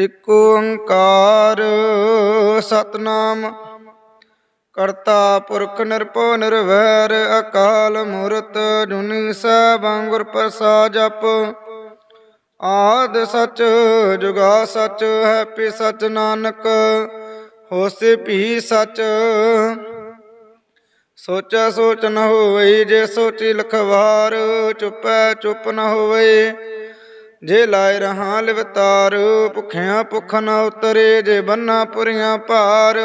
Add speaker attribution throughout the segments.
Speaker 1: ਇਕ ਓੰਕਾਰ ਸਤਨਾਮ। ਕਰਤਾ ਪੁਰਖ ਨਿਰਭਉ ਨਿਰਵੈਰ, ਅਕਾਲ ਮੂਰਤ ਜੁਨੀ ਸੈਭੰ ਗੁਰ ਪ੍ਰਸਾਦ ਜਪ। ਆਦ ਸਚ ਜੁਗਾ ਸਚ, ਹੈਪੀ ਸਚ ਨਾਨਕ, ਹੋਸੇ ਭੀ ਸਚ। ਸੋਚੈ ਸੋਚ ਨ ਹੋਵਈ, ਜੇ ਸੋਚੀ ਲਖਵਾਰ, ਚੁੱਪੈ ਚੁੱਪ ਨ ਹੋਵਈ। ਜੇ ਲਾਇ ਰਹਾ ਲਿਵਤਾਰ, ਭੁਖਿਆ ਭੁਖ ਨ ਉਤਰੇ, ਜੇ ਬੰਨਾ ਪੁਰੀਆਂ ਭਾਰ।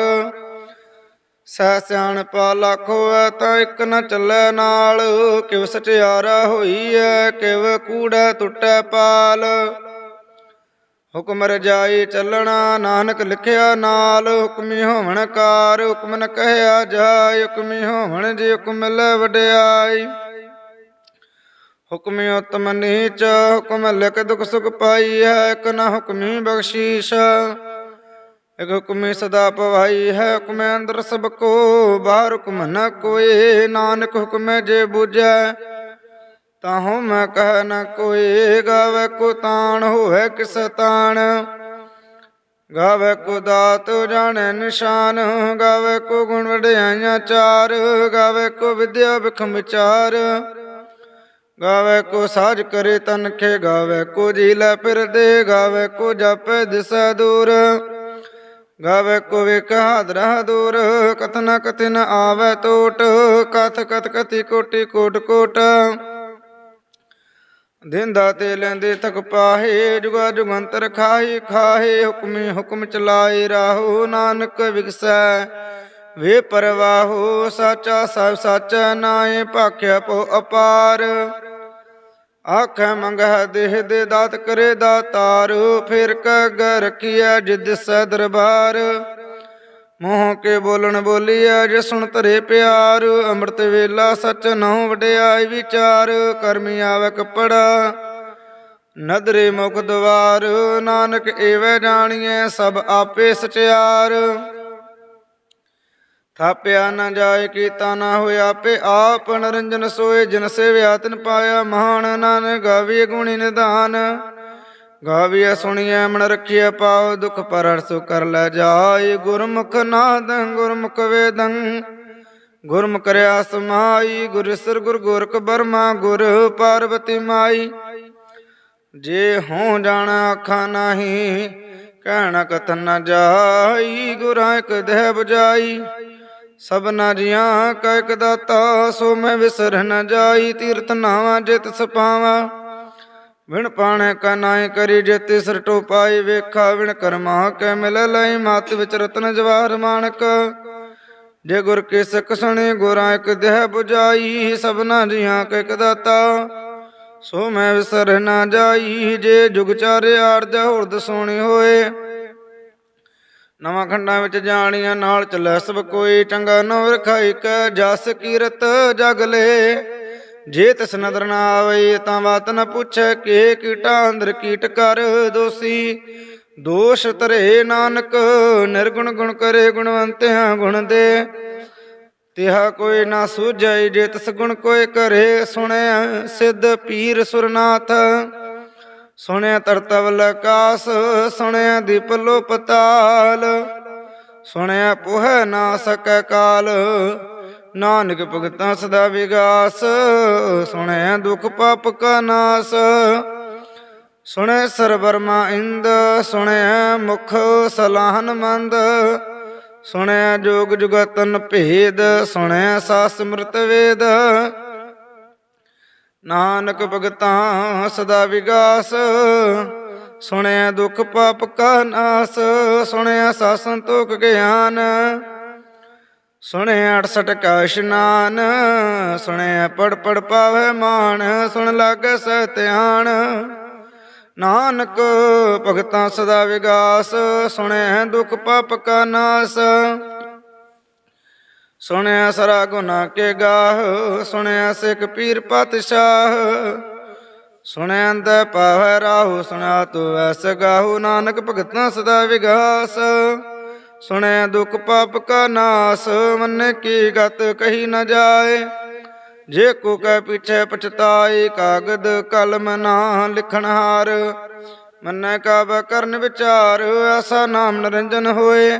Speaker 1: ਸਹਿ ਸਿਆਣਪਾ ਲੱਖ ਹੋਐ ਤਾਂ ਇੱਕ ਨ ਚੱਲੈ ਨਾਲ, ਕਿਵ ਸਚਿਆਰਾ ਹੋਈ ਐ, ਕਿਵ ਕੂੜਾ ਟੁੱਟੈ ਪਾਲ। ਹੁਕਮ ਰਜਾਈ ਚੱਲਣਾ, ਨਾਨਕ ਲਿਖਿਆ ਨਾਲ, ਹੁਕਮੀ ਹੋਵਣ ਕਾਰ, ਹੁਕਮ ਨ ਕਹਿਆ ਜਾਇ ਹੁਕਮੀ ਹੋਵਣ ਜੇ ਹੁਕਮ ਲੈ ਵਡਿਆਈ। ਹੁਕਮੀ ਉਤਮ ਨੀਚ, ਹੁਕਮ ਲਿਖ ਦੁਖ ਸੁਖ ਪਾਈ ਹੈ ਇਕ ਨਾ ਹੁਕਮੀ ਬਖਸ਼ੀਸ਼। ਇਕ ਹੁਕਮੀ ਸਦਾ ਪਵਾਈ ਹੈ ਹੁਕਮੈ ਅੰਦਰ ਸਭ ਕੋ, ਬਾਹਰ ਹੁਕਮ ਨ ਕੋਏ ਨਾਨਕ ਹੁਕਮੈ ਜੇ ਬੁਝੈ, ਤਾਹੂ ਮੈਂ ਕਹਿ ਨ ਕੋਈ, ਗਾਵੇ ਕੋ ਤਾਣ ਹੋਵੇ ਕਿਸ ਤਾਣ। ਗਾਵੇ ਕੋ ਦਾਤ ਜਾਣੈ ਨਿਸ਼ਾਨ, ਗਾਵੇ ਕੋ ਗੁਣ ਵਡਿਆਈਆਂ ਚਾਰ, ਗਾਵੇ ਕੋ ਵਿਦਿਆ ਵਿਖਮ ਵਿਚਾਰ। ਗਾਵੇ ਕੋ ਸਾਜ ਕਰੇ ਤਨ ਖੇ, ਗਾਵੇ ਕੋ ਜੀ ਲੈ ਫਿਰਦੇ, ਗਾਵੇ ਕੋ ਜਪੈ ਦਿਸੈ ਦੂਰ। ਗਾਵੇ ਕੋ ਵੇਖ ਹਾਦਰਾ ਦੂਰ ਕਥਨਾ ਕਥਿਨ ਆਵੇ ਟੋਟ, ਕਥ ਕਥ ਕਥੀ ਕੋਟੀ ਕੋਟ ਕੋਟ। ਦਿੰਦਾ ਤੇ ਲੈਂਦੇ ਥਕ ਪਾਹੇ, ਜੁਗਾ ਜੁਗੰਤਰ ਖਾਹੀ ਖਾਹੇ, ਹੁਕਮੀ ਹੁਕਮ ਚਲਾਏ ਰਾਹੋ ਨਾਨਕ ਵਿਗਸੈ। ਵੇ ਪਰਵਾਹੋ, ਸਾਚਾ ਸਭ ਸਾਚਾ ਨਾਏ ਭਾਖਿਆ ਪੋ ਅਪਾਰ। ਆਖੈ ਮੰਗਹਿ ਦੇਹ ਦੇ ਦਾਤ ਕਰੇ ਦਾਤਾਰ, ਫਿਰ ਕਗ ਰਖੀਐ ਜਿਦ ਸੈ ਦਰਬਾਰ। ਮੋਹ ਕੇ ਬੋਲਣ ਬੋਲੀਐ ਜੇ ਸੁਣ ਧਰੇ ਪਿਆਰ, ਅੰਮ੍ਰਿਤ ਵੇਲਾ ਸਚ ਨਹੁ ਵਡਿਆਈ ਵਿਚਾਰ, ਕਰਮੀ ਆਵੇ ਕਪੜਾ, ਨਦਰੇ ਮੁਖ ਦਵਾਰ। ਨਾਨਕ ਏਵੈ ਜਾਣੀਐ ਸਭ ਆਪੇ ਸਚਿਆਰ। ਥਾਪਿਆ ਨਾ ਜਾਏ, ਕੀਤਾ ਨਾ ਹੋਇਆ ਆਪੇ ਆਪ, ਨਰੰਜਨ ਸੋਏ ਜਿਨ ਸੇਵਿਆ, ਤਿਨ ਪਾਇਆ ਮਹਾਨ ਨਾਨਕ ਗਾਵੀ ਗੁਣੀ ਨਿਧਾਨ। ਗਾਵੀਐ ਸੁਣੀਐ, ਮਨ ਰਖੀਐ ਪਾਉ ਦੁਖ ਪਰ ਹਰਸੁ ਕਰ ਲੈ ਜਾਏ। ਗੁਰਮੁਖ ਨਾਦ, ਗੁਰਮੁਖ ਵੇਦੰ, ਗੁਰਮੁਖ ਰਿਆ ਸਮਾਈ ਗੁਰ ਸਰ ਗੁਰ ਗੋਰਖ ਬਰਮਾ, ਗੁਰ ਪਾਰਵਤੀ ਮਾਈ। ਜੇ ਹਉ ਜਾਣਾ ਅੱਖਾਂ ਨਹੀਂ, ਕਹਿਣਾ ਕਥਨ ਨਾ ਜਾਈ, ਗੁਰਾਂ ਇਕ ਦੇਹ ਬੁਝਾਈ। ਸਭਨਾ ਜੀਆਂ ਕਾ ਇਕ ਦਾਤਾ, ਸੋ ਮੈਂ ਵਿਸਰ ਨ ਜਾਈ, ਤੀਰਥ ਨਾਵਾਂ ਜਿਤ ਸਪਾਵਾਂ। ਵਿਣ ਪਾਣੇ ਕਾ ਨਾਏ ਕਰੀ ਜੇ ਤਿਸਰ ਟੋਪਾਈ ਵੇਖਾ, ਵਿਣ ਕਰਮਾ ਕੈ ਮਿਲ ਲਈ, ਮਤ ਵਿਚ ਰਤਨ ਜਵਾਹਰ ਮਾਨਕ ਜੇ ਗੁਰ ਕੇ ਸਿੱਖ ਸੁਣੇ, ਗੁਰਾਂ ਇਕ ਦੇਹ 부ਜਾਈ ਸਭਨਾ ਜੀਆਂ ਕੈ ਇਕ ਦਾਤਾ, ਸੋ ਮੈਂ ਵਿਸਰ ਨਾ ਜਾਈ, ਜੇ ਜੁਗ ਚਾਰੇ ਆਰਜ ਹੁਰਦ ਸੋਣੀ ਹੋਏ। ਨਵਾਂ ਖੰਡਾਂ ਵਿੱਚ ਜਾਣੀਆਂ ਨਾਲ ਚੱਲੈ, ਸਭ ਕੋਈ ਚੰਗਾ ਨੋ ਰਖਾਈ ਕੈ, ਜਸ ਕੀਰਤ ਜਗ ਲੈ। ਜੇ ਤਿਸ ਨਦਰ ਨਾ ਆਵੇ ਤਾਂ ਬਾਤ ਨ ਪੁੱਛੈ, ਕੇ ਕੀਟਾ ਅੰਦਰ ਕੀਟ ਕਰ ਦੋਸੀ। ਦੋਸ਼ ਤਰੇ ਨਾਨਕ, ਨਿਰਗੁਣ ਗੁਣ ਕਰੇ ਗੁਣਵੰਤਿਆਂ ਗੁਣ ਦੇ। ਤਿਹਾ ਕੋਈ ਨਾ ਸੂਝੈ, ਜੇ ਤਿਸ ਗੁਣ ਕੋਈ ਕਰੇ ਸੁਣਿਆ ਸਿੱਧ ਪੀਰ ਸੁਰਨਾਥ। ਸੁਣਿਆ ਤਰਤਵਲ ਆਕਾਸ ਸੁਣਿਆ ਦੀਪ ਲੋ ਪਤਾਲ ਸੁਣਿਆ ਪੁਹੈ ਨਾ ਸਕੈ ਕਾਲ, ਨਾਨਕ ਭਗਤਾਂ ਸਦਾ ਵਿਗਾਸ। ਸੁਣਿਆ ਦੁਖ ਪਾਪ ਕਾ ਨਾਸ। ਸੁਣਿਆ ਸਰਬਰਮਾ ਇੰਦ, ਸੁਣਿਆ ਮੁਖ ਸਲਾਹਨ ਮੰਦ। ਸੁਣਿਆ ਜੋਗ ਜੁਗਤਨ ਭੇਦ, ਸੁਣਿਆ ਸਾਸ ਮ੍ਰਿਤ ਵੇਦ। ਨਾਨਕ ਭਗਤਾਂ ਸਦਾ ਵਿਗਾਸ। ਸੁਣਿਆ ਦੁਖ ਪਾਪ ਕਾ ਨਾਸ, ਸੁਣਿਆ ਸਾ ਸੰਤੋਖ ਗਿਆਨ। ਸੁਣਿਆ 68 ਕਾ ਇਸ਼ਨਾਨ, ਸੁਣਿਆ ਪੜ ਪੜ ਪਾਵੇ ਮਾਨ ਸੁਣ ਲਾਗੇ ਸਤਿਆਣ ਨਾਨਕ ਭਗਤਾਂ ਸਦਾ ਵਿਗਾਸ, ਸੁਣਿਆ ਦੁਖ ਪਾਪ ਕਾ ਨਾਸ। ਸੁਣਿਆ ਸਰਾ ਗੁਨਾ ਕੇ ਗਾਹ, ਸੁਣਿਆ ਸਿੱਖ ਪੀਰ ਪਤਸ਼ਾਹ। ਸੁਣਿਆ ਅੰਦ ਪਾਵੈ ਰਾਹੂ ਸੁਣਾ ਤੂੰ ਐਸ ਗਾਹੂ, ਨਾਨਕ ਭਗਤਾਂ ਸਦਾ ਵਿਗਾਸ। ਸੁਣਿਆ ਦੁਖ ਪਾਪ ਕਾ ਨਾਸ, ਮੰਨੇ ਕੀ ਗਤ ਕਹੀ ਨ ਜਾਏ। ਜੇ ਕੋ ਕੈ ਪਿਛੈ ਪਛਤਾਏ ਕਾਗਦ ਕਲਮ ਨਾ ਲਿਖਣ ਹਾਰ। ਮੰਨੈ ਕਾਬਾ ਕਰਨ ਵਿਚਾਰ, ਐਸਾ ਨਾਮ ਨਿਰੰਜਨ ਹੋਏ।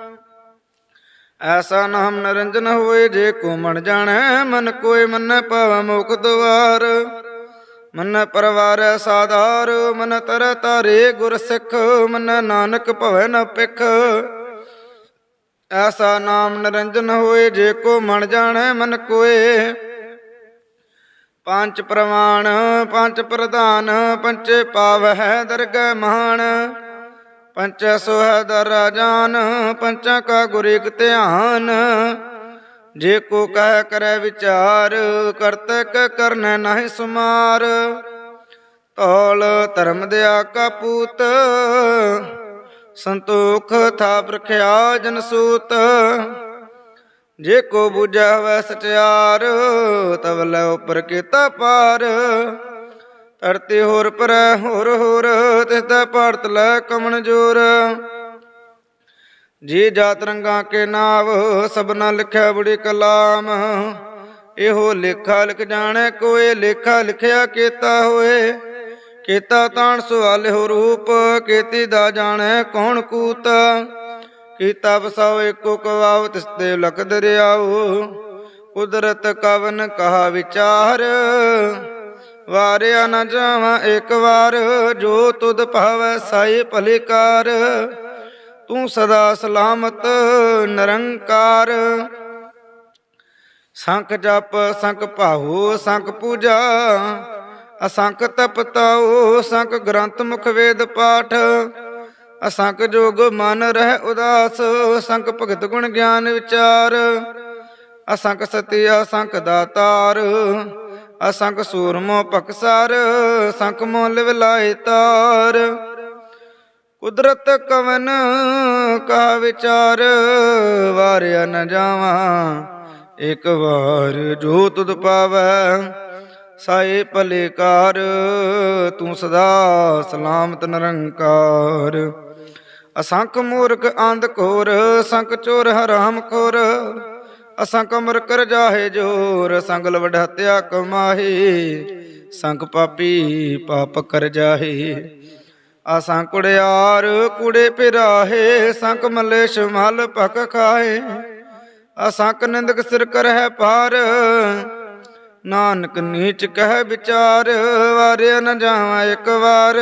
Speaker 1: ਐਸਾ ਨਾਮ ਨਿਰੰਜਨ ਹੋਏ ਜੇ ਕੋ ਮਨ ਜਾਣੈ, ਮਨ ਕੋਇ ਮੰਨੈ ਪਾਵ ਮੁਖ ਦੁਆਰ। ਮਨ ਪਰਵਾਰ ਸਾਧਾਰ, ਮਨ ਤਰ ਤਾਰੇ ਗੁਰ ਸਿੱਖ, ਮਨ ਨਾਨਕ ਭਵੈ ਨ ਪਿਖ ਐਸਾ ਨਾਮ ਨਿਰੰਜਨ ਹੋਏ ਜੇ ਕੋ ਮਨ ਜਾਣੈ, ਮਨ ਕੋਏ ਪੰਜ ਪ੍ਰਮਾਣ ਪੰਜ ਪ੍ਰਧਾਨ ਪੰਚੇ ਪਾਵਹਿ ਦਰਗਹਿ ਮਹਾਨ ਪੰਚ ਸੋਹ ਦਰ ਜਾਨ ਪੰਚਾਂ ਕਾ ਗੁਰ ਇਕ ਧਿਆਨ। ਜੇ ਕੋ ਕਹਿ ਕਰੈ ਵਿਚਾਰ ਕਰਤਕ ਕਰਨੈ ਨਾਹਿ ਸੁਮਾਰ। ਤੌਲ ਧਰਮ ਦਿਆ ਕਾ ਪੂਤ, ਸੰਤੋਖ ਥਾਪ ਰਖਿਆ ਜਨ ਸੂਤ। ਜੇ ਕੋ ਬੁਝੈ ਸਚਿਆਰ, ਤਵ ਲੈ ਉਪਰ ਕੀਤਾ ਪਾਰ। ਧਰਤੀ ਹੋਰ ਪਰੈ ਹੋਰ ਹੋਰ, ਤਿਸ ਦਾ ਭਾਰਤ ਲੈ ਕਮਨ ਜੋਰ। ਜੀ ਜਾਤ ਰੰਗਾ ਕੇ ਨਾਵ ਸਭਨਾ ਲਿਖਿਆ ਬੜੀ ਕਲਾਮ। ਇਹੋ ਲੇਖਾ ਲਿਖ ਜਾਣੈ, ਕੋਏ ਲੇਖਾ ਲਿਖਿਆ ਕੀਤਾ ਹੋਏ। ਕੀਤਾ ਤਾਣ ਸਵਾਲ ਹੋ ਰੂਪ, ਕੀਤੀ ਦਾ ਜਾਣੈ ਕੌਣ ਕੂਤ। ਕੀਤਾ ਵਸਾਓ ਏਕੋ ਕਵਾਵ, ਤਿਸ ਤੇ ਲਖ ਦਰਿਆਓ ਕੁਦਰਤ ਕਵਨ ਕਹਾ ਵਿਚਾਰ। ਵਾਰਿਆ ਨਾ ਜਾਵਾਂ ਇੱਕ ਵਾਰ, ਜੋ ਤੁਧ ਭਾਵੈ ਸਾਈ ਭਲਿਕਾਰ। ਤੂੰ ਸਦਾ ਸਲਾਮਤ, ਨਿਰੰਕਾਰ। ਸੰਖ ਜਪ, ਸੰਖ ਭਾਹੋ ਸੰਖ ਪੂਜਾ। ਅਸੰਖ ਤਪ ਤਪਤਾਓ ਸੰਖ ਗ੍ਰੰਥ ਮੁਖ ਵੇਦ ਪਾਠ। ਅਸੰਖ ਜੋਗ ਮਨ ਰਹਿ ਉਦਾਸ, ਸੰਖ ਭਗਤ ਗੁਣ ਗਿਆਨ ਵਿਚਾਰ। ਅਸੰਖ ਸਤਿ ਅਸੰਖ ਦਾਤਾਰ। ਅਸੰਖ ਸੂਰਮੋ ਭਕਸਾਰ, ਸੰਖ ਮੋਲ ਵਿਲਾਇ ਤਾਰ। ਕੁਦਰਤ ਕਵਨ ਕਾ ਵਿਚਾਰ, ਵਾਰਿਆ ਨ ਜਾਵਾਂ, ਇਕ ਵਾਰ ਜੋ ਤੁਧ ਪਾਵੈ, ਸਾਏ ਭਲੇਕਾਰ ਤੂੰ ਸਦਾ ਸਲਾਮਤ ਨਿਰੰਕਾਰ। ਅਸੰਖ ਮੂਰਖ ਅੰਧ ਘੋਰ, ਸੰਖ ਚੋਰ ਹਰਾਮ ਖੋਰ ਅਸਾਂ ਕਮਰ ਕਰ ਜਾਹੇ ਜੋਰ ਸੰਗਲ ਵਡਹਤਿਆ ਕਮਾਹੀ। ਸੰਗ ਪਾਪੀ ਪਾਪ ਕਰ ਜਾਹੇ। ਆਸਾਂ ਕੁੜਿਆਰ ਕੁੜੇ ਪਿਰਾਹੇ ਸੰਕ ਮਲੇਸ਼ ਮਲ ਭਕ ਖਾਏ ਅਸੰਕ ਨਿੰਦਕ ਸਿਰ ਕਰਹਿ ਪਾਰ, ਨਾਨਕ ਨੀਚ ਕਹਿ ਵਿਚਾਰ, ਵਾਰਿਆ ਨ ਜਾਵਾਂ ਇੱਕ ਵਾਰ।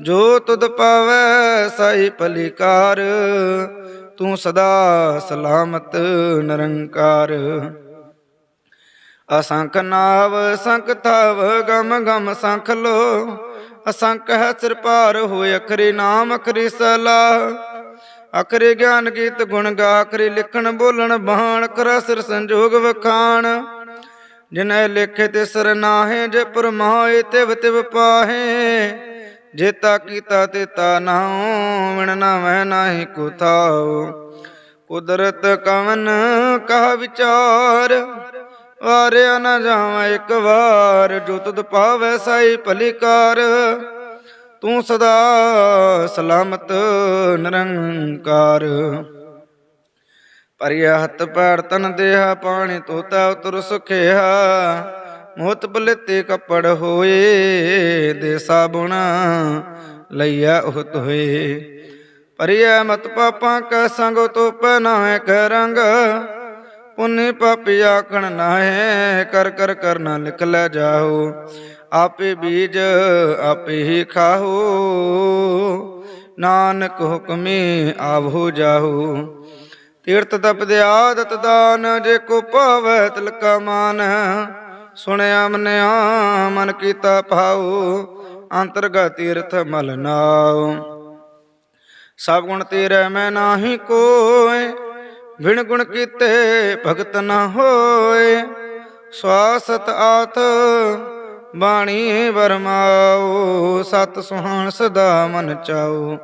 Speaker 1: ਜੋ ਤੁਧ ਪਾਵੈ ਸਾਈ ਭਲੀਕਾਰ ਤੂੰ ਸਦਾ ਸਲਾਮਤ ਨਿਰੰਕਾਰ। ਅਸੰਖ ਨਾਵ, ਸੰਖ ਥਾਵ ਗਮ ਗਮ ਸੰਖ ਲੋ। ਅਸੰਖ ਹੈ ਸਿਰ ਭਾਰ ਹੋਏ, ਅਖਰੀ ਨਾਮ, ਅਖਰੀ ਸਲਾ। ਅਖਰੀ ਗਿਆਨ ਗੀਤ ਗੁਣ ਗਾ, ਅਖਰੀ ਲਿਖਣ ਬੋਲਣ ਬਾਣ, ਕਰ ਸਿਰ ਸੰਜੋਗ ਵਖਾਣ। ਜਿਨੈ ਲਿਖੇ ਤੇ ਸਰ ਨਾਹੇ, ਜੇ ਪਰਮਾਏ, ਤਿਵ ਤਿਵ ਪਾਹੇ। ਜੇਤਾ ਕੀਤਾ ਤੇ ਤਾ ਨਾਉ, ਵਿਣ ਨਾ ਮੈਂ ਨਾਹੀ ਕੋ ਥਾਉ। ਕੁਦਰਤ ਕਵਨ ਕਹ ਵਿਚਾਰ, ਵਾਰਿਆ ਨਾ ਜਾਵਾਂ ਇੱਕ ਵਾਰ। ਜੋ ਤੁਧ ਪਾਵੈ ਸਾਈ ਭਲਿਕਾਰ, ਤੂੰ ਸਦਾ ਸਲਾਮਤ ਨਿਰੰਕਾਰ। ਪਰਿਆ ਹੱਥ ਪੈਰ ਤਨ ਦੇਹਾ, ਪਾਣੀ ਤੋਤਾ ਉਤਰ ਸੁਖਿਆ ਮੋਤ ਬਲਤੇ ਕੱਪੜ ਹੋਏ ਦੇ ਸਾਬੁਣ ਲਈਆ ਉਹਤ ਹੋਏ ਪਰਿਆ ਮਤ ਪਾਪਾਂ ਕਾ ਸੰਗ ਤੋ ਪਹਿਨਾਵੇ ਕ ਰੰਗ। ਪੁੰਨੇ ਪਾਪੀ ਆਖਣ ਨਾਹੇ ਕਰ ਕਰ ਕਰਨਾ ਲਿਖ ਲੈ ਜਾਓ। ਆਪੇ ਬੀਜ ਆਪੇ ਹੀ ਖਾਓ। ਨਾਨਕ ਹੁਕਮੇ ਆਵੋ ਜਾਓ। ਤੀਰਥ ਤਪ ਆਦਤ ਦਾਨ ਜੇ ਕੋ ਭਾਵੈ ਤਿਲਕਾ ਮਾਨ। ਸੁਣਿਆ ਮਨਿਆ, ਮਨ ਕੀਤਾ ਭਾਉ, ਅੰਤਰਗਤ ਤੀਰਥ ਮਲ ਨਾਉ। ਸਭ ਗੁਣ ਤੇਰੇ ਮੈਂ ਨਾਹੀ ਕੋਏ ਵਿਣ ਗੁਣ ਕੀਤੇ ਭਗਤ ਨਾ ਹੋਏ। ਸਵਾਸਤ ਆਥ ਬਾਣੀ ਵਰਮਾਓ ਸਤ ਸੁਹਾਣ ਸਦਾ ਮਨ ਚਾਓ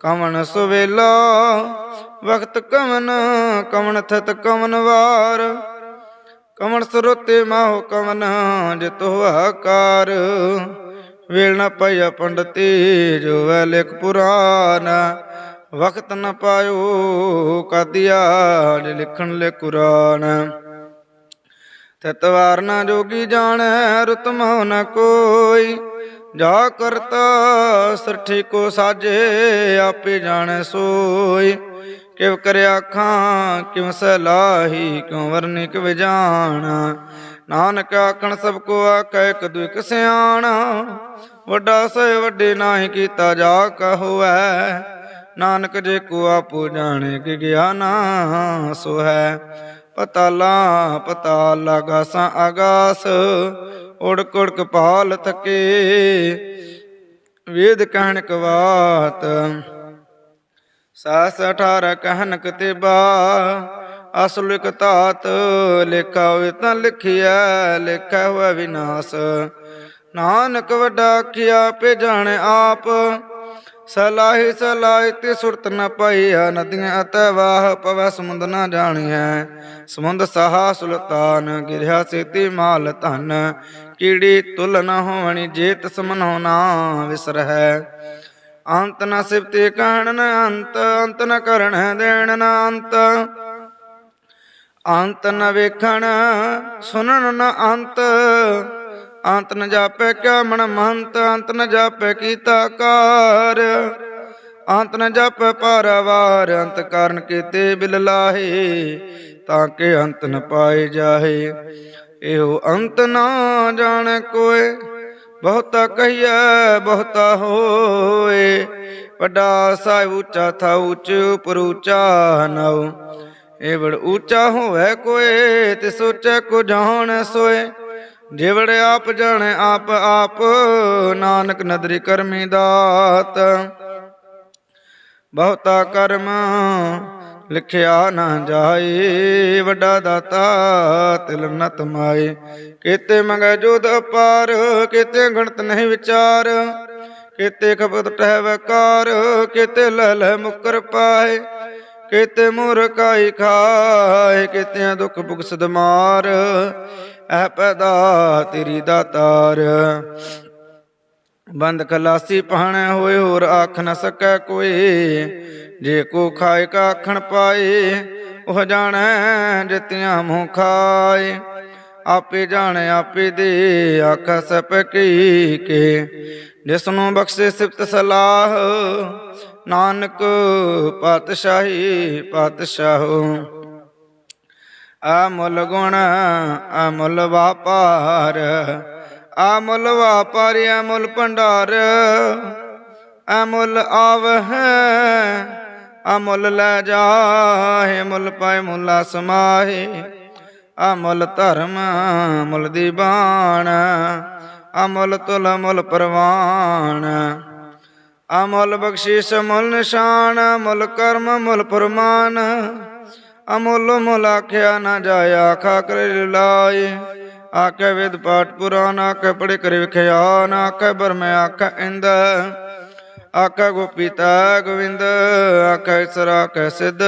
Speaker 1: ਕਵਨ ਸੁਵੇਲਾ ਵਕਤ ਕਵਨ ਕਵਨ ਥਤ ਕਵਨ ਵਾਰ। ਕਵਣ ਸਰੋਤੇ ਮਾਹੁ ਕਵਨ ਜਿਤੋ ਆਕਾਰ। ਵੇਲ ਨ ਪਈਆ ਪੰਡਤੀ ਜੋ ਵੈ ਲਿਖ ਪੁਰਾਨ। ਵਕਤ ਨ ਪਾਇਓ ਕਦਿਆ, ਜੇ ਲਿਖਣ ਲੈ ਕੁਰਾਨ। ਤਤਵਾਰ ਨਾ ਜੋਗੀ ਜਾਣੈ ਰਤਮ ਨ ਕੋਈ। ਜਾ ਕਰਤਾ ਸਰਠੀ ਕੋ ਸਾਜੇ, ਆਪੇ ਜਾਣੈ ਸੋਈ। ਕਿਵ ਕਰਿ ਆਖਾਂ ਕਿਵ ਸਲਾਹੀ ਕਿਉ ਵਰਨੀ ਕਿਵ ਨਾਨਕ ਆਖਣ ਸਭ ਕੋ ਆਖੈ ਕਦੂ ਇਕ ਸਿਆਣਾ। ਵੱਡਾ ਸੇ ਵੱਡੇ ਨਾਹੀ ਕੀਤਾ ਜਾ ਕਹੋਐ ਨਾਨਕ ਜੇ ਕੋ ਆਪੋ ਜਾਣੇ ਕਿ ਗਿਆਨਾ ਸੋ ਹੈ। ਪਤਾਲਾ, ਪਤਾਲ ਆਗਾਸਾਂ ਆਗਾਸ ਉੜ ਕੁੜ ਕਪਾਲ ਥਕੇ। ਵੇਦ ਕਹਿਣ ਕਵਾਤ ਸਾਸ 18 ਕਹਿਨਕ ਤੇ ਬਾ ਅਸਲ ਇਕ ਤਾਤ ਲੇਖਾ ਹੋਏ ਤਾਂ ਲਿਖਿਆ ਲੇਖਾ ਹੋਇਆ ਵਿਨਾਸ਼। ਨਾਨਕ ਵੱਡਾ ਆਖਿਆ ਪੇ ਜਾਣੇ ਆਪ। ਸਲਾਹੀ ਸਲਾਹੀ ਤੇ ਸੁਰਤ ਨ ਪਾਈਆ ਨਦੀਆਂ ਅਤੈ ਵਾਹ ਪਵੈ, ਸਮੁੰਦ ਨ ਜਾਣੀਐ। ਸਮੁੰਦ ਸਹਾ ਸੁਲਤਾਨ, ਗਿਰਿਆ ਸੇਤੀ ਮਾਲ ਧਨ। ਕੀੜੀ ਤੁਲ ਨ ਹੋਵਣੀ ਜੇਤ ਤਸ ਮਨੋ ਨਾ ਵਿਸਰਹਿ। ਅੰਤ ਨ ਸਿਫਤੇ ਕਹਿਣ ਨ ਅੰਤ ਅੰਤ ਨ ਕਰਨ ਦੇਣ ਨ ਅੰਤ। ਅੰਤ ਨ ਵੇਖਣ, ਸੁਣਨ ਨ ਅੰਤ। ਅੰਤ ਨ ਜਾਪੈ ਕਿਆ ਮਨ ਮਹੰਤ ਅੰਤ ਨ ਜਾਪੈ ਕੀਤਾ ਕਾਰ। ਅੰਤ ਨ ਜਾਪੈ ਪਾਰਵਾਰ, ਅੰਤ ਕਰਨ ਕੀਤੇ ਬਿਲ ਲਾਹੇ, ਤਾਂ ਕਿ ਅੰਤ ਨ ਪਾਏ ਜਾਹੇ। ਇਹੋ ਅੰਤ ਨਾ ਜਾਣ ਕੋਏ। ਬਹੁਤਾ ਕਹੀਐ, ਬਹੁਤਾ ਹੋਏ। ਵੱਡਾ ਸਾਹਿਬ ਉੱਚਾ ਥਾ ਉੱਚ ਉਪਰ ਉੱਚਾ ਨਾਉ। ਏਵੜ ਉੱਚਾ ਹੋਵੇ ਕੋਏ ਤੇ ਸੋਚੈ ਕੋ ਜਾਣ ਸੋਏ। ਜਿਵੜ ਆਪ ਜਾਣੇ, ਆਪ ਆਪ ਨਾਨਕ ਨਦਰੀ ਕਰਮੀ ਦਾਤ। ਬਹੁਤਾ ਕਰਮ ਲਿਖਿਆ ਨਾ ਜਾਏ ਵੱਡਾ ਦਾਤਾ ਤਿਲ ਨ ਤਮਾਏ ਕੀਤੇ ਮੰਗੈ ਜੋਦ ਅਪਾਰ, ਕੀਤੇ ਗਣਤ ਨਹੀਂ ਵਿਚਾਰ। ਕੀਤੇ ਖਪਤ ਟਹਿ ਵਕਾਰ, ਕੀਤੇ ਲੈ ਲੈ ਮੁਕਰ ਪਾਏ। ਕੀਤੇ ਕਾਈ ਖਾਏ ਕੀਤੇ ਦੁੱਖ ਭੁਗ ਸਦ ਮਾਰ ਐ ਪੈਦਾ ਤੇਰੀ ਦਾਤਾਰ। ਬੰਦ ਖਲਾਸੀ ਪਹਣੈ ਹੋਏ, ਹੋਰ ਆਖ ਨ ਸਕੈ ਕੋਈ। ਜੇ ਕੋ ਖਾਏ ਕਾ ਆਖਣ ਪਾਏ, ਉਹ ਜਾਣੈ ਜਿਤਿਆਂ ਮੂੰਹ ਖਾਏ। ਆਪੇ ਜਾਣੈ, ਆਪੇ ਦੇ, ਆਖਾ ਸਪ ਕੇ ਜਿਸ ਨੂੰ ਬਖਸ਼ੇ ਸਿਫਤ ਸਲਾਹ, ਨਾਨਕ ਪਾਤਸ਼ਾਹੀ ਪਾਤਸ਼ਾਹੋ। ਅਮੁੱਲ ਗੁਣ, ਅਮੁੱਲ ਵਾਪਾਰ ਅਮੁੱਲ ਵਾਪਾਰ ਅਮੁੱਲ ਭੰਡਾਰ ਅਮੁੱਲ ਆਵਹਿ ਅਮੁੱਲ ਲੈ ਜਾਹੇ, ਮੁੱਲ ਪਾਏ ਮੁਲਾ ਸਮਾਹੇ ਅਮੁੱਲ ਧਰਮ ਮੁੱਲ ਦੀਵਾਨ ਅਮੁੱਲ ਤੁਲ ਮੁੱਲ ਪ੍ਰਵਾਨ ਅਮੁੱਲ ਬਖਸ਼ਿਸ਼ ਮੁੱਲ ਨਿਸ਼ਾਨ, ਮੁੱਲ ਕਰਮ ਮੁੱਲ ਫਰਮਾਨ ਅਮੁੱਲ ਮੁੱਲ ਆਖਿਆ ਨਾ ਜਾਇਆ ਆਖਾ ਕਰ ਲਾਏ। ਆਖੇ ਵੇਦ ਪਾਠ ਪੁਰਾਨ, ਆਖੇ ਪੜੇ ਕਰ ਵਿਖਿਆਨ ਆਖੇ ਬਰਮੇ ਆਖੇ ਇੰਦ। ਆਖੇ ਗੋਪੀਤਾ ਗੋਵਿੰਦ ਆਖੇ ਸਰਾ ਆਖੇ ਸਿੱਧ,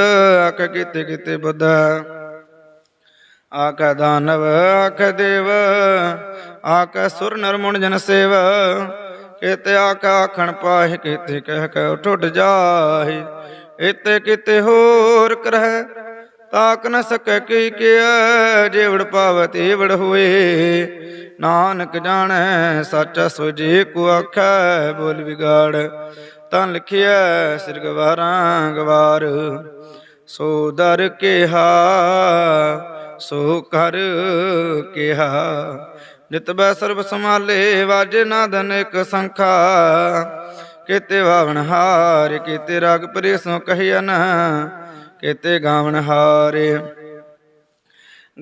Speaker 1: ਆਖੇ ਕੀਤੇ ਕੀਤੇ ਬੁੱਧ। ਆਖੇ ਦਾਨਵ, ਆਖੇ ਦੇਵ, ਆਖੇ ਸੁਰ ਨਰ ਜਨ ਸੇਵ। ਕੀਤੇ ਆਖੇ ਆਖਣ ਪਾਹਿ, ਕੀਤੇ ਕਹਿ ਕਹਿ ਠੁੱਟ ਜਾਹੀ। ਇਤੇ ਕਿਤੇ ਹੋਰ ਕਰਹਿ ਤਾਕ ਨ ਸਕੈ ਕੀ ਕਿਆ ਜੇਵੜ ਪਾਵਤ ਏਵੜ ਹੋਏ। ਨਾਨਕ ਜਾਣੈ, ਸੱਚਾ ਸੋ ਜੇ ਕੋ ਆਖੈ, ਬੋਲ ਵਿਗਾੜ। ਤਾਂ ਲਿਖਿਆ ਸਿਰ ਗਵਾਰਾਂ ਗਵਾਰ। ਸੋ ਦਰ ਕਿਹਾ, ਸੋ ਕਰ ਕਿਹਾ। ਨਿਤ ਬੈ ਸਰਬ ਸਮਾਲੇ ਵਾਜੇ ਨਾਦਨ ਇਕ ਸੰਖਾ। ਕੀਤੇ ਵਾਵਣ ਹਾਰ, ਕੀਤੇ ਰਾਗ ਪਰੇਸੋਂ ਕਹਿਆ ਨਾ ਕੀਤੇ ਗਾਵਣ ਹਾਰੇ।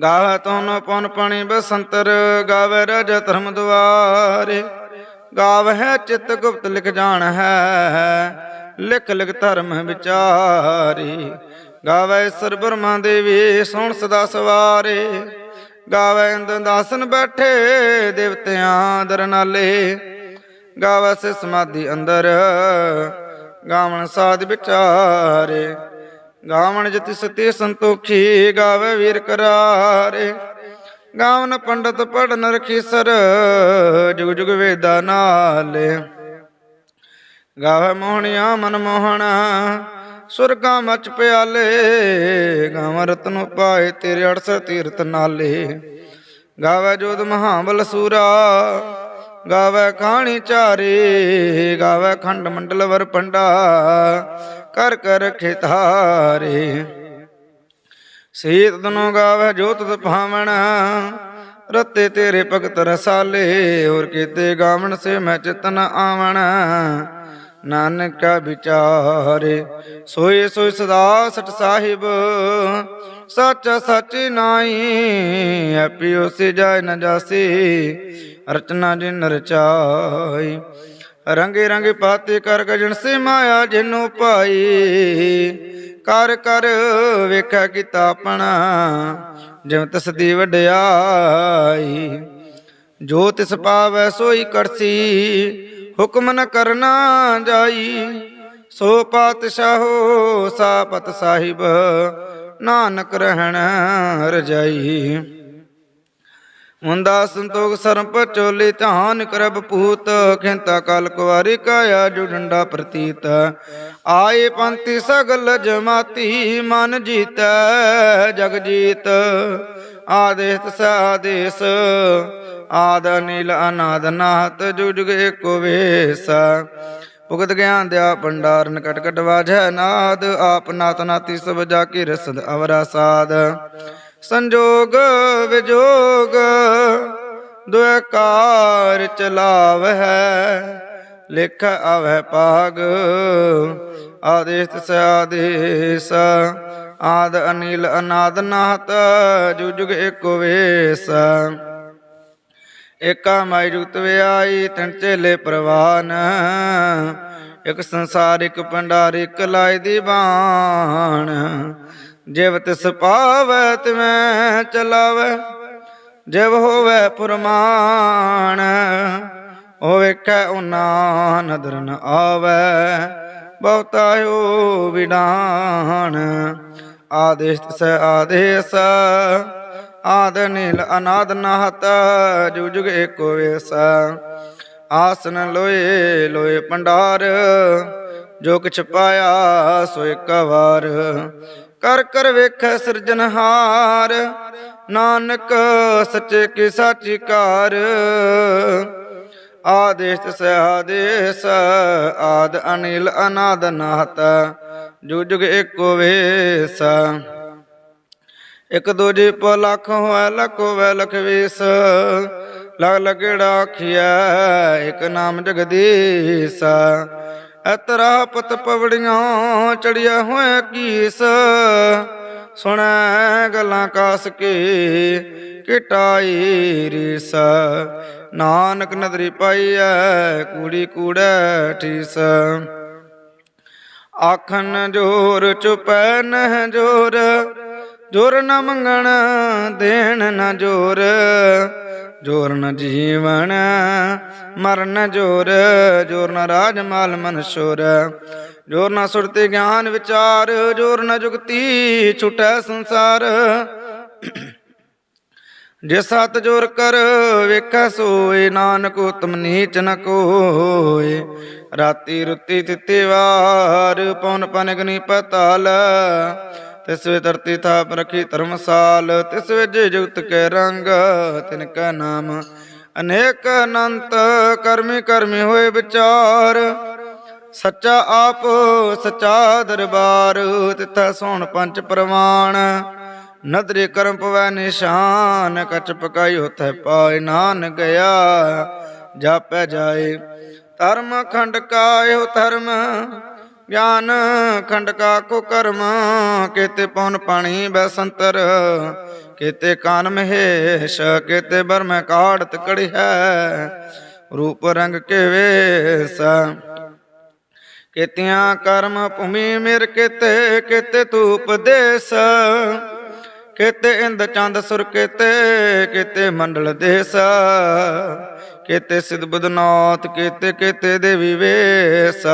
Speaker 1: ਗਾਵੈ ਤੋਨ ਪੁਨ ਪਣੀ ਬਸੰਤਰ, ਗਾਵੈ ਰਜ ਧਰਮ ਦੁਆਰੇ। ਗਾਵ ਹੈ ਚਿਤ ਗੁਪਤ ਲਿਖ ਜਾਣ ਹੈ, ਲਿਖ ਲਿਖ ਧਰਮ ਵਿਚਾਰੀ। ਗਾਵੈ ਸਰ ਬਰਮਾ ਦੇਵੀ ਸੁਣ ਸਦਾ ਸਵਾਰੇ। ਗਾਵੇ ਇੰਦ ਦਾਸਨ ਬੈਠੇ ਦੇਵਤਿਆਂ ਦਰਨਾਲੇ ਗਾਵੇ ਸੇ ਸਮਾਧੀ ਅੰਦਰ ਗਾਵਣ ਸਾਧ ਵਿਚਾਰੇ। ਗਾਵਣ ਜਤੀ ਸਤੀ ਸੰਤੋਖੀ ਗਾਵੇ ਵੀਰ ਕਰਾਰੇ। ਗਾਵਨ ਪੰਡਤ ਪੜਨ ਰਖੀਸਰ, ਜੁਗ ਜੁਗ ਵੇਦਾ ਨਾਲੇ। ਗਾਵੇ ਮੋਹਣਿਆ ਮਨ ਮੋਹਣਾ, ਸੁਰਗਾ ਮਚ ਪਿਆਲੇ। ਗਾਵ ਰਤਨ ਪਾਏ ਤੇਰੇ 68 ਤੀਰਤ ਨਾਲੇ। ਗਾਵੇ ਜੋਤ ਮਹਾਬਲ ਸੂਰਾ ਗਾਵੇ ਕਹਾਣੀ ਚਾਰੇ, ਗਾਵੇ ਖੰਡ ਮੰਡਲ ਵਰ ਪੰਡਾ, ਕਰ ਕਰ ਖਿਤਾਰੇ। ਸੀਤ ਤਨੋ ਗਾਵੇ ਜੋਤ ਭਾਵਣ, ਰਤੇ ਤੇਰੇ ਭਗਤ ਰਸਾਲੇ, ਹੋਰ ਕੀਤੇ ਗਾਵਣ ਸੇ ਮੈਂ ਚਿਤਨ ਆਵਣ। ਨਾਨਕਾ ਵਿਚਾਰੇ, ਸੋਏ ਸੋਏ ਸਦਾ ਸਟ ਸਾਹਿਬ ਸਚ ਸੱਚ ਨਾਈ ਐਪਿਓ ਸੇ ਨ ਜਾਸੀ, ਰਚਨਾ ਜਿਨ ਰਚਾਈ ਰੰਗੇ ਰੰਗੇ ਪਾਤੇ ਕਰ ਗਜਨ ਸੇ ਮਾਇਆ ਜਿਨੂ ਪਾਈ, ਕਰ ਕਰ ਵੇਖਿਆ ਕੀਤਾ ਆਪਣਾ ਜਿਵੇਂ ਤਸ ਦੀ ਵਡਿਆਈ। ਜੋ ਤਿਸ ਪਾਵੈ ਸੋਈ ਕਰਸੀ, ਹੁਕਮ ਨ ਕਰਨਾ ਜਾਈ। ਸੋ ਪਾਤਸ਼ਾਹੋ ਸਾਪਤ ਸਾਹਿਬ ਨਾਨਕ ਰਹਿਣ ਰਜਾਈ। ਮੁੰਦਾ ਸੰਤੋਖ ਸਰਪ ਪਚੋਲੀ ਧਾਨ ਕਰਬ ਪੂਤ ਖਿੰਤਾ ਕਲ ਕੁਵਾਰੀ ਕਾਇਆ ਜੁਡੰਡਾ ਪ੍ਰਤੀਤ। ਆਏ ਪੰਤੀ ਸਗਲ ਜਮਾਤੀ, ਮਨ ਜੀਤੈ ਜਗ ਜੀਤ। ਆਦੇਸ ਤਸ ਆਦੇਸ ਆਦ ਨੀਲ ਅਨਾਦ ਨਾਤ ਜੁਗ ਜੁਗ ਏਕੋ ਵੇਸ। ਭੁਗਤ ਗਿਆਨ ਦਿਆ ਭੰਡਾਰ ਨਿਕਟ ਕਟ ਵਾਜੈ ਨਾਦ, ਆਪ ਨਾਤ ਨਾਤੀ ਸਭ ਜਾ ਕੀ ਰਸਦ ਅਵਰਾ ਸਾਦ। ਸੰਜੋਗ ਵਿਜੋਗ, ਦੁਇ ਕਾਰ ਚਲਾਵਹਿ, ਲਿਖ ਆਵਹਿ ਪਾਗ ਆਦੇਸ ਤਿਸ ਆਦੇਸ, ਆਦ ਅਨੀਲ ਅਨਾਦ ਨਾਤ, ਜੁਗ ਜੁਗ ਏਕੋ ਵੇਸ। ਏਕਾ ਮਾਈ ਜੁਗਤ ਵਿਆਈ, ਤਨ ਚੇਲੇ ਪ੍ਰਵਾਨ। ਇਕ ਸੰਸਾਰ, ਇਕ ਭੰਡਾਰ, ਇਕ ਲਾਇ ਦੀ ਬਾਣ। ਜਿਵ ਤਿਸ ਪਾਵੈ, ਤਿਵੇਂ ਚਲਾਵੈ, ਜਿਵ ਹੋਵੈ ਪੁਰਮਾਨ ਹੋਵੇ ਵੇਖੈ ਉਨਾ ਨਦਰ ਨ ਆਵੈ, ਬਹੁਤਾ ਵਿਡਾਨ ਆਦੇਸ਼ ਤਿਸ, ਆਦੇਸ, ਆਦ ਨੀਲ ਅਨਾਦ ਨਾਹਤ ਜੁਗ ਜੁਗ ਏਕੋ ਵੇਸ। ਆਸਨ ਲੋਏ ਲੋਏ ਪੰਡਾਰ। ਜੋ ਕਿਛ ਪਾਇਆ, ਸੋ ਇੱਕ ਵਾਰ। ਕਰ ਕਰ ਵੇਖੈ ਸਿਰਜਨਹਾਰ ਨਾਨਕ, ਸੱਚੇ ਕੀ ਸਾਚੀ ਕਾਰ। ਆਦੇਸ਼ ਤਿਸ ਆਦੇਸ਼, ਆਦ ਅਨਿਲ ਅਨਾਦ ਨਾਹਤ। ਜੁਗ ਜੁਗ ਏਕੋ ਵੇਸ। ਇਕ ਦੂਜੇ ਪੋ ਲੱਖ ਹੋਇ ਲੱਖ ਹੋਇ ਲਖ ਵੇਸ। ਲਗ ਲਗੜਾ ਆਖਿਆ ਇਕ ਨਾਮ ਜਗਦੀਸ਼। ਅਤਰਾ ਪਤ ਪਵੜੀਆਂ ਚੜਿਆ ਹੋਇਆ ਕੀਸ। ਸੁਣੈ ਗੱਲਾਂ ਕਾਸ ਕੇ, ਕਿਟਾਈ ਰੀਸ। ਨਾਨਕ ਨਦਰੀ ਪਾਈਐ, ਕੂੜੀ ਕੂੜੈ ਠੀਸ। ਆਖਣ ਜੋਰ ਚੁਪੈ ਨਹਿ ਜੋਰ ਜੋਰ ਨ ਮੰਗਣ ਦੇਣ ਨ ਜੋਰ। ਜੋਰ ਨ ਜੀਵਨ, ਮਰਨ ਜੋਰ ਜੋਰ ਨ ਰਾਜ ਮਾਲ ਮਨ ਸ਼ੋਰ। ਜੋਰ ਨ ਸੁਰਤੀ ਗਿਆਨ ਵਿਚਾਰ, ਜੋਰ ਨ ਜੁਗਤੀ ਛੁਟੈ ਸੰਸਾਰ। ਜੇ ਸਤ ਜੋਰ ਕਰ, ਵੇਖੈ ਸੋਏ, ਨਾਨਕ ਉਤਮ ਨੀਚ ਨ ਕੋਏ। ਰਾਤੀ ਰੁੱਤੀ ਤਿੱਤੇ ਵਾਰ, ਪਉਨ ਪਨਗਨੀ ਪਤਾਲ। ਤਿਸ ਵੇ ਧਰਤੀ ਥਾਪ ਰਖੀ ਧਰਮਸਾਲ, ਤਿਸ ਵਿੱਚ ਜੁਗਤ ਕੇ ਰੰਗ, ਤਿਨ ਕਾ ਨਾਮ। ਅਨੇਕ ਅਨੰਤ ਕਰਮੀ ਕਰਮੀ ਹੋਏ ਵਿਚਾਰ, ਸੱਚਾ ਆਪ ਸੱਚਾ ਦਰਬਾਰ, ਤਿਥਾ ਸੋਣ ਪੰਜ ਪ੍ਰਮਾਣ ਨਦਰੇ ਕਰਮ ਪਵੈ ਨਿਸ਼ਾਨ ਕਚ ਪਕਾਈ ਹੋਤੈ ਪਾਇ ਨਾਨ ਗਿਆ ਜਾਪੈ ਜਾਏ। ਧਰਮ ਖੰਡ ਕਾਇਓ ਧਰਮ ਗਿਆਨ ਖੰਡ ਕਾ ਕੋ ਕਰਮ, ਕੇਤੇ ਪਉਨ ਪਾਣੀ ਬੈਸੰਤਰ ਕੇਤੇ ਕਾਨ ਮਹੇਸ਼, ਕੇਤੇ ਬਰਮ ਕਾੜਤ ਕੜੀ ਹੈ, ਰੂਪ ਰੰਗ ਕੇ ਵੇਸ। ਕੇਤਿਆਂ ਕਰਮ ਭੂਮੀ ਮਿਰ ਕਿਤੇ ਕਿਤੇ ਤੂੰ ਉਪਦੇਸ ਕਿਤੇ ਇੰਦ ਚੰਦ ਸੁਰ ਕਿਤੇ ਕਿਤੇ ਮੰਡਲ ਦੇਸ, ਕਿਤੇ ਸਿਧ ਬਦਨਾਥ ਕਿਤੇ, ਕੇਤੇ ਦੇਵੀ ਵੇਸ।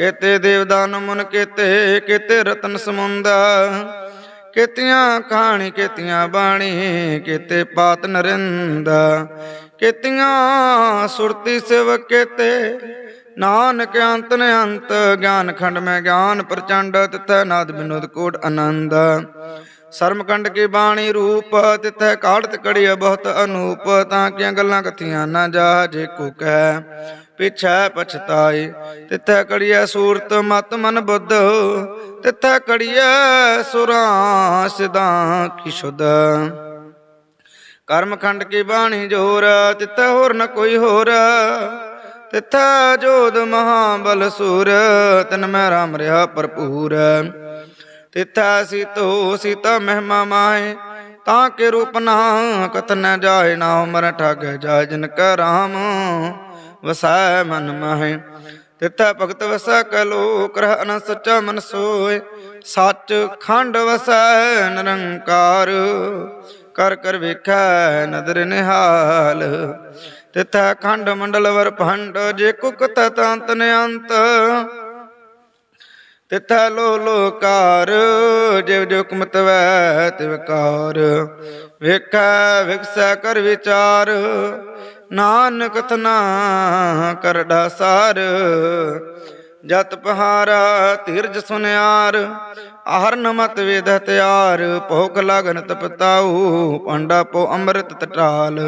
Speaker 1: ਕੇਤੇ ਦੇਵਦਾਨ ਮੁਨ ਕੇਤੇ ਕੇਤੇ ਰਤਨ ਸਮੁੰਦਾ। ਕੇਤੀਆਂ ਕਹਾਣੀ, ਕੇਤੀਆਂ ਬਾਣੀ, ਕਿਤੇ ਪਾਤ ਨਰਿੰਦਾ। ਕੇਤੀਆਂ ਸੁਰਤੀ ਸਿਵ ਕੇਤੇ, ਨਾਨਕ ਅੰਤ ਨ ਅੰਤ। ਗਿਆਨ ਖੰਡ ਮੈਂ ਗਿਆਨ, ਪ੍ਰਚੰਡ ਤਿਥੈ ਨਾਦ ਬਿਨੋਦ ਕੋਟ ਆਨੰਦ। ਸਰਮਕੰਡ ਕੀ ਬਾਣੀ ਰੂਪ, ਤਿਥੈ ਕਾੜਤ ਕੜੀ ਬਹੁਤ ਅਨੂਪ। ਤਾਂ ਕੀਆਂ ਗੱਲਾਂ ਕਥੀਆਂ ਨਾ ਜਾ ਜੇ ਕੋ ਕਹਿ। ਪਿਛੈ ਪਛਤਾਏ ਤਿਥੈ ਕੜੀਆ ਸੂਰਤ ਮਤ ਮਨ ਬੁੱਧ। ਤਿਥੈ ਕੜੀਆ ਸੁਰਾਂ ਸਿਦਾਂ ਕੀ ਸ਼ੁਦ ਕਰਮਖੰਡ ਕੀ ਬਾਣੀ ਜੋਰ, ਤਿੱਥੈ ਹੋਰ ਨ ਕੋਈ ਹੋਰ। ਤਿੱਥੈ ਜੋਦ ਮਹਾਬਲ ਸੂਰ, ਤਨ ਮੈਂ ਰਾਮ ਰਿਹਾ ਭਰਪੂਰ। ਤਿੱਥੈ ਸੀਤੋ ਸੀਤਾ ਮਹਿਮਾ ਮਾਏ ਤਾਂ ਕੇ ਰੂਪ ਨਾ ਕਥ ਨ ਜਾਏ ਨਾ ਉਮਰ ਠਗ ਜਾਏ, ਜਿਨ ਕੈ ਰਾਮ। ਵਸੈ ਮਨ ਮਾਹੇ, ਤਿੱਥੈ ਭਗਤ ਵਸੈ ਕਲੋ ਕਰਹ ਨ ਸੱਚਾ ਮਨ ਸੋਏ ਸੱਚ ਖੰਡ ਵਸੈ ਨਿਰੰਕਾਰ, ਕਰ ਕਰ ਵੇਖੈ ਨਦਰ ਨਿਹਾਲ। ਤਿਥੈ ਖੰਡ ਮੰਡਲ ਵਰ ਭੰਡ, ਜੇ ਕੁਕਤ ਤੰਤ ਨ ਤਿਥੈ ਲੋ ਲੋਕਾਰ, ਜਿਵ ਜੋ ਕੁਮਤ ਵੈ ਤਿਵ ਕਾਰ। ਵੇਖੈ, ਵਿਕਸੈ ਕਰ ਵਿਚਾਰ ਨਾਨਕ ਤਨਾ ਕਰੜਾ ਸਾਰ, ਜਤ ਪਹਾਰਾ ਧੀਰਜ ਸੁਨਿਆਰ ਆਹਰ ਮਤ ਵੇਦ ਹਤਿਆਰ ਭੋਗ ਲਗਨ ਤਪਤਾਉ ਪਾਂਡਾ ਪੋ ਅੰਮ੍ਰਿਤ ਟਟਾਲ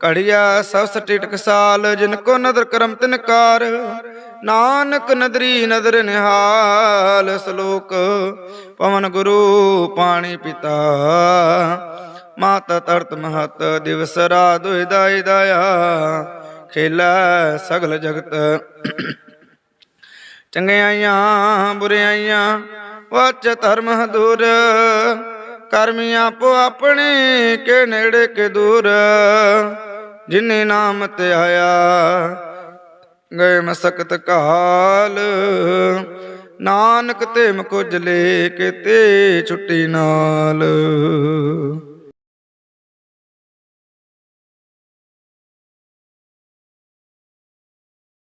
Speaker 1: ਕੜਿਆ ਸਭ ਸਟਿਟਕ ਸਾਲ, ਜਿਨ ਕੋ ਨਦਰ ਕਰਮ ਤਿਨਕਾਰ ਨਾਨਕ ਨਦਰੀ ਨਦਰ ਨਿਹਾਲ, ਸ਼ਲੋਕ ਪਵਨ ਗੁਰੂ ਪਾਣੀ ਪਿਤਾ। ਮਾਤਾ ਤਰਤ ਮਹਤ, ਦਿਵਸ ਰਾਤ ਦਾਇ ਦਇਆ। ਖੇਲਾ ਸਗਲ ਜਗਤ। ਚੰਗਿਆਈਆਂ ਬੁਰਿਆਈਆਂ ਵਾਚ ਧਰਮ ਦੂਰ ਕਰਮੀ ਆਪੋ ਆਪਣੇ, ਕੇ ਨੇੜੇ ਕੇ ਦੂਰ। ਜਿਨੇ ਨਾਮ ਤੇ ਆਇਆ, ਗਏ ਮਸਕਤ ਕਾਲ। ਨਾਨਕ ਤੇ ਮਕੁਜ ਲੈ ਕੇ ਤੇ ਛੁੱਟੀ ਨਾਲ।